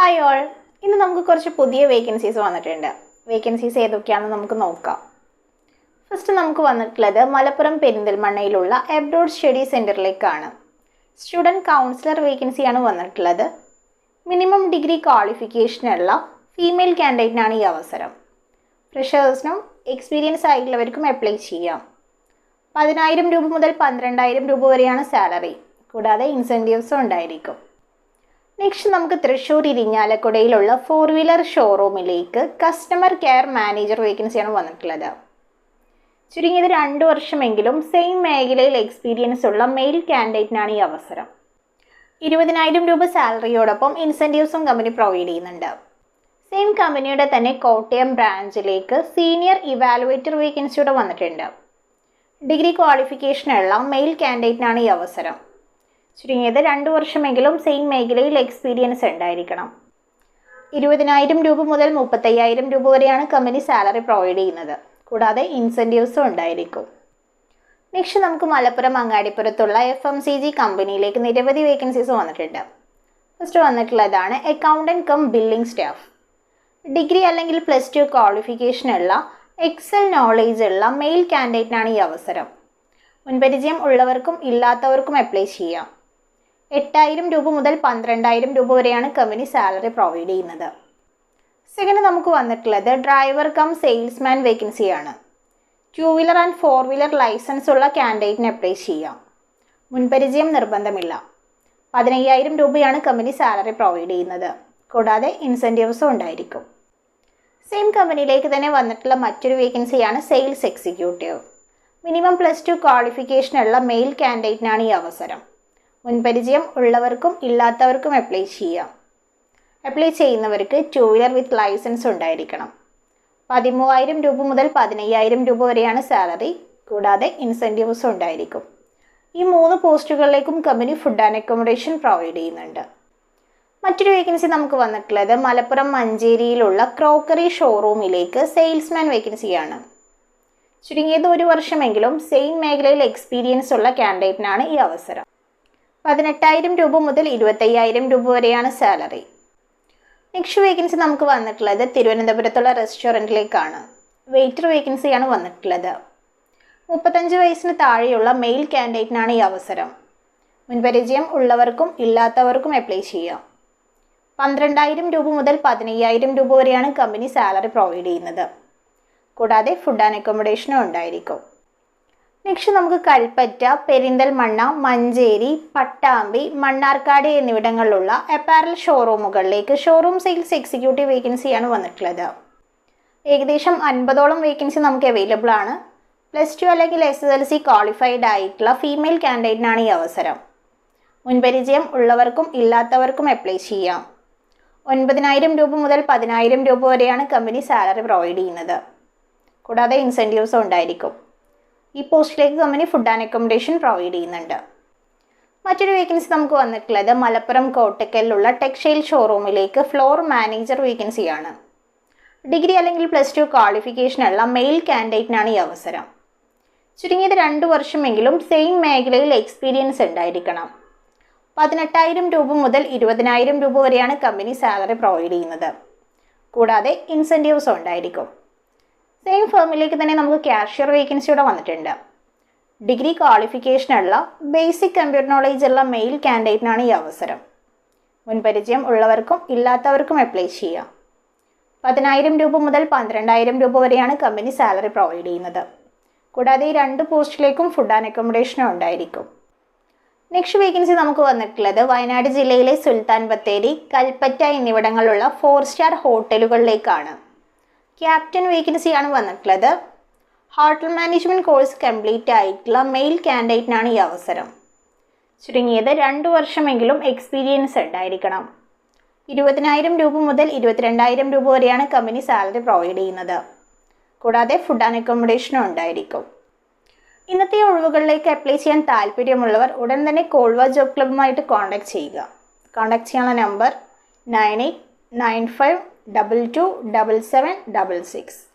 Hi all ഇന്ന് നമുക്ക് കുറച്ച് പുതിയ വേക്കൻസീസ് വന്നിട്ടുണ്ട്. വേക്കൻസീസ് ഏതൊക്കെയാണെന്ന് നമുക്ക് നോക്കാം. ഫസ്റ്റ് നമുക്ക് വന്നിട്ടുള്ളത് മലപ്പുറം പെരിന്തൽമണ്ണയിലുള്ള എബ്രോഡ് സ്റ്റഡി സെന്ററിലേക്കാണ് സ്റ്റുഡന്റ് കൗൺസിലർ വേക്കൻസിയാണ് വന്നിട്ടുള്ളത്. മിനിമം ഡിഗ്രി ക്വാളിഫിക്കേഷനുള്ള ഫീമെയിൽ കാൻഡിഡേറ്റിനാണ് ഈ അവസരം. ഫ്രഷേഴ്സിനും എക്സ്പീരിയൻസ് ആയിട്ടുള്ളവർക്കും അപ്ലൈ ചെയ്യാം. പതിനായിരം രൂപ മുതൽ പന്ത്രണ്ടായിരം രൂപ വരെയാണ് സാലറി കൂടാതെ ഇൻസെന്റീവ്സും ഉണ്ടായിരിക്കും. നെക്സ്റ്റ് നമുക്ക് തൃശ്ശൂർ ഇരിഞ്ഞാലക്കുടയിലുള്ള ഫോർ വീലർ ഷോറൂമിലേക്ക് കസ്റ്റമർ കെയർ മാനേജർ വേക്കൻസിയാണ് വന്നിട്ടുള്ളത്. ചുരുങ്ങിയത് രണ്ട് വർഷമെങ്കിലും സെയിം മേഖലയിൽ എക്സ്പീരിയൻസ് ഉള്ള മെയിൽ കാൻഡിഡേറ്റിനാണ് ഈ അവസരം. ഇരുപതിനായിരം രൂപ സാലറിയോടൊപ്പം ഇൻസെന്റീവ്സും കമ്പനി പ്രൊവൈഡ് ചെയ്യുന്നുണ്ട്. സെയിം കമ്പനിയുടെ തന്നെ കോട്ടയം ബ്രാഞ്ചിലേക്ക് സീനിയർ ഇവാലുവേറ്റർ വേക്കൻസിയുടെ വന്നിട്ടുണ്ട്. ഡിഗ്രി ക്വാളിഫിക്കേഷനുള്ള മെയിൽ കാൻഡിഡേറ്റിനാണ് ഈ അവസരം. ചുരുങ്ങിയത് രണ്ട് വർഷമെങ്കിലും സെയിം മേഖലയിൽ എക്സ്പീരിയൻസ് ഉണ്ടായിരിക്കണം. ഇരുപതിനായിരം രൂപ മുതൽ മുപ്പത്തയ്യായിരം രൂപ വരെയാണ് കമ്പനി സാലറി പ്രൊവൈഡ് ചെയ്യുന്നത്. കൂടാതെ ഇൻസെന്റീവ്സും ഉണ്ടായിരിക്കും. നെക്സ്റ്റ് നമുക്ക് മലപ്പുറം അങ്ങാടിപ്പുറത്തുള്ള എഫ് എം സി ജി കമ്പനിയിലേക്ക് നിരവധി വേക്കൻസീസ് വന്നിട്ടുണ്ട്. ഫസ്റ്റ് വന്നിട്ടുള്ളതാണ് accountant cum billing staff degree അല്ലെങ്കിൽ പ്ലസ് ടു ക്വാളിഫിക്കേഷനുള്ള എക്സൽ നോളേജ് ഉള്ള മെയിൽ കാൻഡിഡേറ്റിനാണ് ഈ അവസരം. മുൻപരിചയം ഉള്ളവർക്കും ഇല്ലാത്തവർക്കും അപ്ലൈ ചെയ്യാം. എട്ടായിരം രൂപ മുതൽ പന്ത്രണ്ടായിരം രൂപ വരെയാണ് കമ്പനി സാലറി പ്രൊവൈഡ് ചെയ്യുന്നത്. സെക്കൻഡ് നമുക്ക് വന്നിട്ടുള്ളത് ഡ്രൈവർ കം സെയിൽസ്മാൻ വേക്കൻസിയാണ് two wheeler and four wheeler licence ഉള്ള കാൻഡിഡേറ്റിന് അപ്ലൈ ചെയ്യാം. മുൻപരിചയം നിർബന്ധമില്ല. പതിനയ്യായിരം രൂപയാണ് കമ്പനി സാലറി പ്രൊവൈഡ് ചെയ്യുന്നത്. കൂടാതെ ഇൻസെന്റീവ്സും ഉണ്ടായിരിക്കും. സെയിം കമ്പനിയിലേക്ക് തന്നെ വന്നിട്ടുള്ള മറ്റൊരു വേക്കൻസിയാണ് sales executive minimum plus two ക്വാളിഫിക്കേഷനുള്ള male കാൻഡിഡേറ്റിനാണ് ഈ അവസരം. മുൻപരിചയം ഉള്ളവർക്കും ഇല്ലാത്തവർക്കും അപ്ലൈ ചെയ്യാം. അപ്ലൈ ചെയ്യുന്നവർക്ക് ടു വീലർ വിത്ത് ലൈസൻസ് ഉണ്ടായിരിക്കണം. പതിമൂവായിരം രൂപ മുതൽ പതിനയ്യായിരം രൂപ വരെയാണ് സാലറി കൂടാതെ ഇൻസെന്റീവ്സ് ഉണ്ടായിരിക്കും. ഈ മൂന്ന് പോസ്റ്റുകളിലേക്കും company food and accommodation provide ചെയ്യുന്നുണ്ട്. മറ്റൊരു വേക്കൻസി നമുക്ക് വന്നിട്ടുള്ളത് മലപ്പുറം മഞ്ചേരിയിലുള്ള ക്രോക്കറി ഷോറൂമിലേക്ക് സെയിൽസ്മാൻ വേക്കൻസിയാണ് ചുരുങ്ങിയത് ഒരു വർഷമെങ്കിലും സെയിം മേഖലയിൽ എക്സ്പീരിയൻസ് ഉള്ള കാൻഡിഡേറ്റിനാണ് ഈ അവസരം. പതിനെട്ടായിരം രൂപ മുതൽ ഇരുപത്തയ്യായിരം രൂപ വരെയാണ് സാലറി. നെക്സ്റ്റ് വേക്കൻസി നമുക്ക് വന്നിട്ടുള്ളത് തിരുവനന്തപുരത്തുള്ള റെസ്റ്റോറന്റിലേക്കാണ്. വെയിറ്റർ വേക്കൻസിയാണ് വന്നിട്ടുള്ളത്. മുപ്പത്തഞ്ച് വയസ്സിന് താഴെയുള്ള മെയിൽ കാൻഡിഡേറ്റിനാണ് ഈ അവസരം. മുൻപരിചയം ഉള്ളവർക്കും ഇല്ലാത്തവർക്കും അപ്ലൈ ചെയ്യാം. പന്ത്രണ്ടായിരം രൂപ മുതൽ പതിനയ്യായിരം രൂപ വരെയാണ് കമ്പനി സാലറി പ്രൊവൈഡ് ചെയ്യുന്നത്. കൂടാതെ ഫുഡ് ആൻഡ് അക്കോമഡേഷനും ഉണ്ടായിരിക്കും. നെക്സ്റ്റ് നമുക്ക് കൽപ്പറ്റ പെരിന്തൽമണ്ണ മഞ്ചേരി പട്ടാമ്പി മണ്ണാർക്കാട് എന്നിവിടങ്ങളിലുള്ള അപ്പാരൽ ഷോറൂമുകളിലേക്ക് ഷോറൂം സെയിൽസ് എക്സിക്യൂട്ടീവ് വേക്കൻസിയാണ് വന്നിട്ടുള്ളത്. ഏകദേശം അൻപതോളം വേക്കൻസി നമുക്ക് അവൈലബിൾ ആണ്. പ്ലസ് ടു അല്ലെങ്കിൽ S S L C qualified ആയിട്ടുള്ള ഫീമെയിൽ കാൻഡിഡേറ്റിനാണ് ഈ അവസരം. മുൻപരിചയം ഉള്ളവർക്കും ഇല്ലാത്തവർക്കും അപ്ലൈ ചെയ്യാം. ഒൻപതിനായിരം രൂപ മുതൽ പതിനായിരം രൂപ വരെയാണ് കമ്പനി സാലറി പ്രൊവൈഡ് ചെയ്യുന്നത്. കൂടാതെ ഇൻസെന്റീവ്സും ഉണ്ടായിരിക്കും. ഈ പോസ്റ്റിലേക്ക് company food and accommodation provide ചെയ്യുന്നുണ്ട്. മറ്റൊരു വേക്കൻസി നമുക്ക് വന്നിട്ടുള്ളത് മലപ്പുറം കോട്ടക്കലിലുള്ള ടെക്സ്റ്റൈൽ ഷോറൂമിലേക്ക് ഫ്ലോർ മാനേജർ വേക്കൻസിയാണ് ഡിഗ്രി അല്ലെങ്കിൽ പ്ലസ് ടു ക്വാളിഫിക്കേഷനുള്ള മെയിൽ കാൻഡിഡേറ്റിനാണ് ഈ അവസരം. ചുരുങ്ങിയത് രണ്ട് വർഷമെങ്കിലും സെയിം മേഖലയിൽ എക്സ്പീരിയൻസ് ഉണ്ടായിരിക്കണം. പതിനെട്ടായിരം രൂപ മുതൽ ഇരുപതിനായിരം രൂപ വരെയാണ് കമ്പനി സാലറി പ്രൊവൈഡ് ചെയ്യുന്നത്. കൂടാതെ ഇൻസെന്റീവ്സും ഉണ്ടായിരിക്കും. സെയിം ഫേമിലേക്ക് തന്നെ നമുക്ക് ക്യാഷ്യർ വേക്കൻസിയുടെ വന്നിട്ടുണ്ട്. ഡിഗ്രി ക്വാളിഫിക്കേഷനുള്ള ബേസിക് കമ്പ്യൂട്ടർ നോളേജ് ഉള്ള മെയിൽ കാൻഡിഡേറ്റിനാണ് ഈ അവസരം. മുൻപരിചയം ഉള്ളവർക്കും ഇല്ലാത്തവർക്കും അപ്ലൈ ചെയ്യാം പതിനായിരം രൂപ മുതൽ പന്ത്രണ്ടായിരം രൂപ വരെയാണ് കമ്പനി സാലറി പ്രൊവൈഡ് ചെയ്യുന്നത്. കൂടാതെ ഈ രണ്ട് പോസ്റ്റിലേക്കും ഫുഡ് ആൻഡ് അക്കോമഡേഷനും ഉണ്ടായിരിക്കും. നെക്സ്റ്റ് വേക്കൻസി നമുക്ക് വന്നിട്ടുള്ളത് വയനാട് ജില്ലയിലെ സുൽത്താൻ ബത്തേരി കൽപ്പറ്റ എന്നിവിടങ്ങളിലുള്ള ഫോർ സ്റ്റാർ ഹോട്ടലുകളിലേക്കാണ് ക്യാപ്റ്റൻ വേക്കൻസിയാണ് വന്നിട്ടുള്ളത്. ഹോട്ടൽ മാനേജ്മെന്റ് കോഴ്സ് കംപ്ലീറ്റ് ആയിട്ടുള്ള മെയിൽ കാൻഡിഡേറ്റിനാണ് ഈ അവസരം. ചുരുങ്ങിയത് രണ്ട് വർഷമെങ്കിലും എക്സ്പീരിയൻസ് ഉണ്ടായിരിക്കണം. ഇരുപതിനായിരം രൂപ മുതൽ ഇരുപത്തിരണ്ടായിരം രൂപ വരെയാണ് കമ്പനി സാലറി പ്രൊവൈഡ് ചെയ്യുന്നത്. കൂടാതെ ഫുഡ് ആൻഡ് അക്കോമഡേഷനും ഉണ്ടായിരിക്കും. ഇന്നത്തെ ഒഴിവുകളിലേക്ക് അപ്ലൈ ചെയ്യാൻ താല്പര്യമുള്ളവർ ഉടൻ തന്നെ കോൾവ ജോബ് ക്ലബ്ബുമായിട്ട് കോൺടാക്ട് ചെയ്യുക. കോൺടാക്ട് ചെയ്യാനുള്ള number nine eight nine five double two double seven double six.